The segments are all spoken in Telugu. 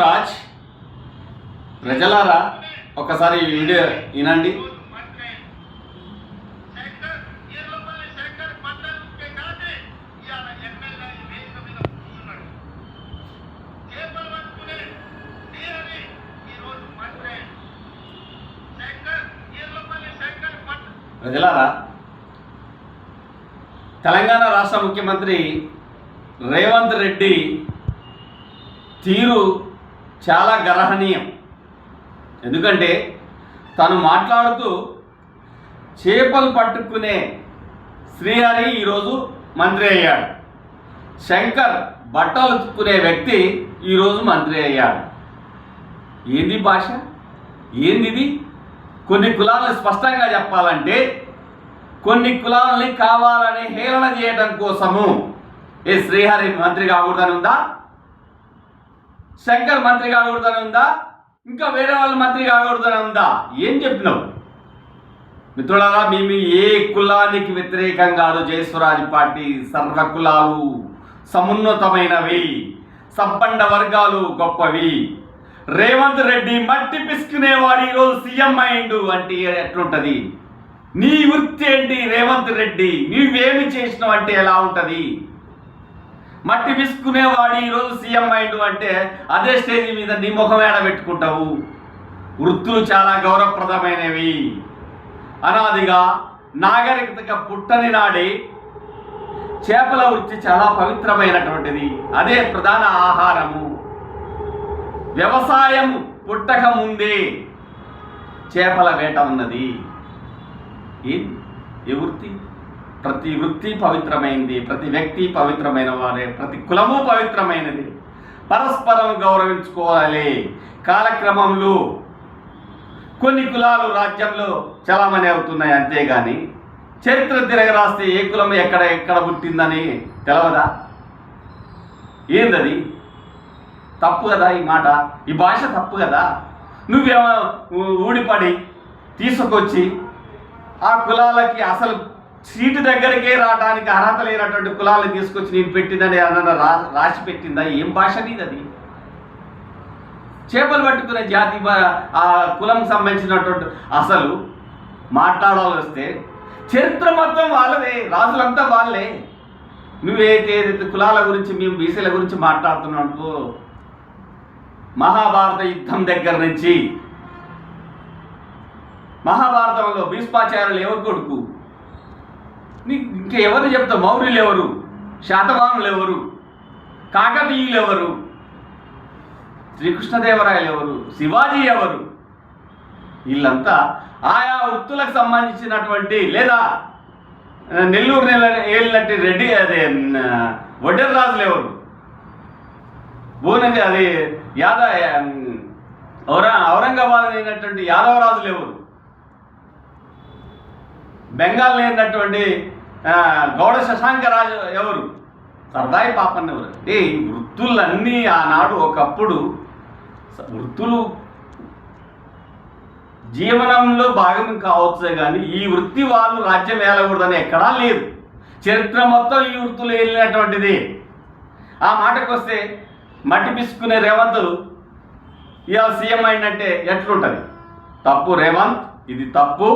రాజ్ ప్రజలారా ఒకసారి ఈ వీడియో వినండి. ప్రజలారా తెలంగాణ రాష్ట్ర ముఖ్యమంత్రి రేవంత్ రెడ్డి తీరు చాలా గ్రహణీయం ఎందుకంటే తను మాట్లాడుతూ చేపలు పట్టుకునే శ్రీహరి ఈరోజు మంత్రి అయ్యాడు. శంకర్ బట్టలు ఉతుక్కునే వ్యక్తి ఈరోజు మంత్రి అయ్యాడు. ఏంది భాష? ఏందిది? కొన్ని కులాలను స్పష్టంగా చెప్పాలంటే కొన్ని కులాలని కావాలని హేళన చేయడం కోసము ఏ శ్రీహరి మంత్రి కాకూడదని ఉందా? శంకర్ మంత్రి కాకూడదని ఉందా? ఇంకా వేరే వాళ్ళ మంత్రి కాకూడదని ఉందా? ఏం చెప్పినావు? మిత్రులారా మేము ఏ కులానికి వ్యతిరేకం కాదు జయస్వరాజ్ పార్టీ సర్వ కులాలు సమున్నతమైనవి సంపన్న వర్గాలు గొప్పవి. రేవంత్ రెడ్డి మట్టి పిసుకునేవాడు ఈరోజు సీఎం అయిండు అంటే ఎట్లుంటుంది? నీ వృత్తి ఏంటి రేవంత్ రెడ్డి? నీవేమి చేసినావు అంటే ఎలా ఉంటుంది? మట్టి విసుకునేవాడు ఈరోజు సీఎం అయిండు అంటే అదే స్టేజ్ మీద నీ ముఖం ఏడ పెట్టుకుంటావు? వృత్తులు చాలా గౌరవప్రదమైనవి. అనాదిగా నాగరికతగా పుట్టని నాడి చేపల వృత్తి చాలా పవిత్రమైనటువంటిది. అదే ప్రధాన ఆహారము. వ్యవసాయం పుట్టక ముందే చేపల వేట ఉన్నది. ఏం? ఏ వృత్తి? ప్రతి వృత్తి పవిత్రమైంది ప్రతి వ్యక్తి పవిత్రమైన వారే ప్రతి కులము పవిత్రమైనది. పరస్పరం గౌరవించుకోవాలి. కాలక్రమంలో కొన్ని కులాలు రాజ్యంలో చలామణి అవుతున్నాయి అంతేగాని చరిత్ర తిరగ రాస్తే ఏ కులం ఎక్కడ ఎక్కడ పుట్టిందని తెలవదా? ఏందది? తప్పు కదా ఈ మాట? ఈ భాష తప్పు కదా? నువ్వేమో ఊడిపడి తీసుకొచ్చి ఆ కులాలకి అసలు సీటు దగ్గరికే రావడానికి అర్హత లేనటువంటి కులాలను తీసుకొచ్చి నేను పెట్టిందని ఏమన్నా రా రాసి పెట్టిందా? ఏం భాష నీది అది? చేపలు పట్టుకునే జాతి ఆ కులం సంబంధించినటువంటి అసలు మాట్లాడాల్సి వస్తే చరిత్ర మొత్తం వాళ్ళదే రాజులంతా వాళ్ళే. నువ్వేదైతే కులాల గురించి మేము బీసీల గురించి మాట్లాడుతున్నావు మహాభారత యుద్ధం దగ్గర నుంచి మహాభారతంలో భీష్మాచార్యులు ఎవరు కొడుకు? నీకు ఇంకా ఎవరు చెప్తావు? మౌర్యులు ఎవరు? శాతవాహనులు ఎవరు? కాకతీయులు ఎవరు? శ్రీకృష్ణదేవరాయలు ఎవరు? శివాజీ ఎవరు? వీళ్ళంతా ఆయా వృత్తులకు సంబంధించినటువంటి లేదా నెల్లూరు నెల ఏలినట్టు రెడ్డి అదే వడ్డెర రాజులు ఎవరు? భువనగి అది యాద ఔరా ఔరంగాబాద్ అయినటువంటి యాదవరాజులు ఎవరు? బెంగాల్ లేనటువంటి గౌడ గౌడ శశాంకరాజు ఎవరు? సర్దాయి పాపన్న ఎవరు? అంటే ఈ వృత్తులన్నీ ఆనాడు ఒకప్పుడు వృత్తులు జీవనంలో భాగం కావచ్చే కానీ ఈ వృత్తి వాళ్ళు రాజ్యం ఏలకూడదని ఎక్కడా లేదు. చరిత్ర మొత్తం ఈ వృత్తులు వెళ్ళినటువంటిది ఆ మాటకు వస్తే మట్టి పిసుకునే రేవంతులు ఇవాళ సీఎం అయినట్టే ఎట్లుంటుంది? తప్పు రేవంత్ ఇది తప్పు.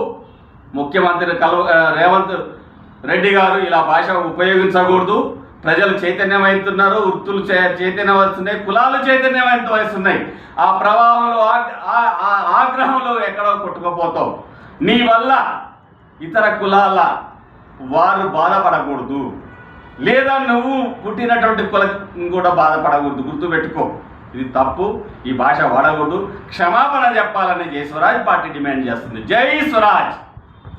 ముఖ్యమంత్రి కలవ రేవంత్ రెడ్డి గారు ఇలా భాష ఉపయోగించకూడదు. ప్రజలు చైతన్యమవుతున్నారు వృత్తులు చైతన్యమవుతున్నాయి కులాలు చైతన్యమవుతున్నాయి ఆ ప్రవాహంలో ఆ- ఆ ఆగ్రహంలో ఎక్కడో కొట్టుకుపోతావు. నీ వల్ల ఇతర కులాల వారు బాధపడకూడదు. లేదా నువ్వు పుట్టినటువంటి కులం కూడా బాధపడకూడదు. గుర్తుపెట్టుకో ఇది తప్పు ఈ భాష వాడకూడదు. క్షమాపణ చెప్పాలని జై స్వరాజ్ పార్టీ డిమాండ్ చేస్తుంది. జై స్వరాజ్!